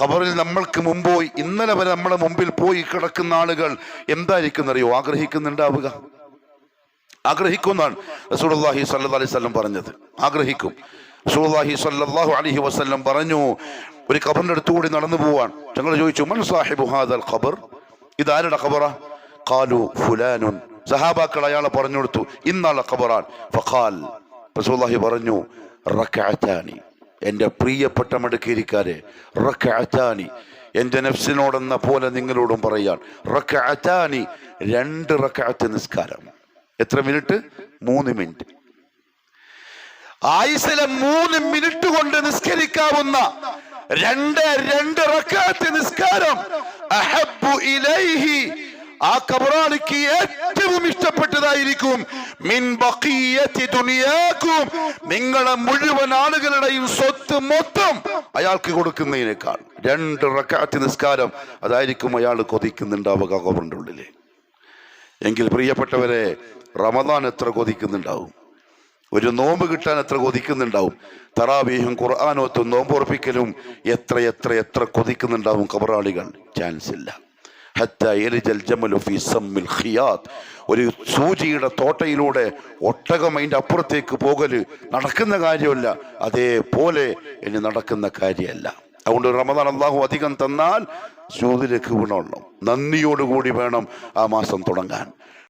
ഖബറിൽ നമ്മൾക്ക് മുമ്പ് പോയി ഇന്നലെ വരെ നമ്മളെ മുമ്പിൽ പോയി കിടക്കുന്ന ആളുകൾ എന്തായിരിക്കും അറിയോ ആഗ്രഹിക്കുന്നുണ്ടാവുക. ആഗ്രഹിക്കുന്നതാണ് റസൂലുള്ളാഹി സ്വല്ലല്ലാഹി അലൈഹി വസല്ലം പറഞ്ഞത്. ആഗ്രഹിക്കും. റസൂലുള്ളാഹി സ്വല്ലല്ലാഹു അലൈഹി വസല്ലം പറഞ്ഞു ഒരു ഖബറിന്റെ അടുത്തുകൂടി നടന്നു പോവാൻ. ഞങ്ങൾ ചോദിച്ചു മൻ സാഹിബു ഹാദൽ ഖബർ? ഇതാരുടെ ഖബറ? ഖാലു ഫുലാനുൻ. സഹാബാക്കൾ അയാളെ പറഞ്ഞു കൊടുത്തു ഇന്നാളെ ഖബറാൻ ഫഖാൽ റസൂലുള്ളാഹി പറഞ്ഞു റക്അത്താനി എന്റെ പ്രിയപ്പെട്ട മടുക്കേരിക്കാരെ അച്ചാനി എന്റെ നഫ്സിനോടെന്ന പോലെ നിങ്ങളോടും പറയാൻ റക്അത്താനി രണ്ട് റക്അത്ത് നിസ്കാരം. എത്ര മിനിറ്റ്? മൂന്ന് മിനിറ്റ്. ആയുസിലെ മൂന്ന് മിനിറ്റ് കൊണ്ട് നിസ്കരിക്കാവുന്ന രണ്ട് രണ്ട് റക്കാത്ത് നിസ്കാരം അഹബ്ബു ഇലൈഹി ആ കബറാളിക്ക് ഏറ്റവും ഇഷ്ടപ്പെട്ടതായിരിക്കും മിൻ ദുനിയാക്കും. നിങ്ങളെ മുഴുവൻ ആളുകളുടെയും സ്വത്ത് മൊത്തം അയാൾക്ക് കൊടുക്കുന്നതിനേക്കാൾ. രണ്ട് റക്കാത്ത് നിസ്കാരം അതായിരിക്കും അയാൾ കൊതിക്കുന്നുണ്ടാവുക കബറിന്റെ ഉള്ളിൽ. എങ്കിൽ പ്രിയപ്പെട്ടവരെ റമദാൻ എത്ര കൊതിക്കുന്നുണ്ടാവും? ഒരു നോമ്പ് കിട്ടാൻ എത്ര കൊതിക്കുന്നുണ്ടാവും? തറാവീഹും ഖുർആാനോത്തും നോമ്പുറപ്പിക്കലും എത്ര എത്ര എത്ര കൊതിക്കുന്നുണ്ടാവും കബറാളികൾ ചാൻസ് ഇല്ല. ഒരു സൂചിയുടെ തോട്ടയിലൂടെ ഒട്ടകം അതിന്റെ അപ്പുറത്തേക്ക് പോകൽ നടക്കുന്ന കാര്യമല്ല. അതേപോലെ ഇനി നടക്കുന്ന കാര്യമല്ല. അതുകൊണ്ട് റമദാൻ അള്ളാഹു അധികം തന്നാൽ സൂതിലേക്ക് ഗുണമുള്ളൂ നന്ദിയോടുകൂടി വേണം ആ മാസം തുടങ്ങാൻ.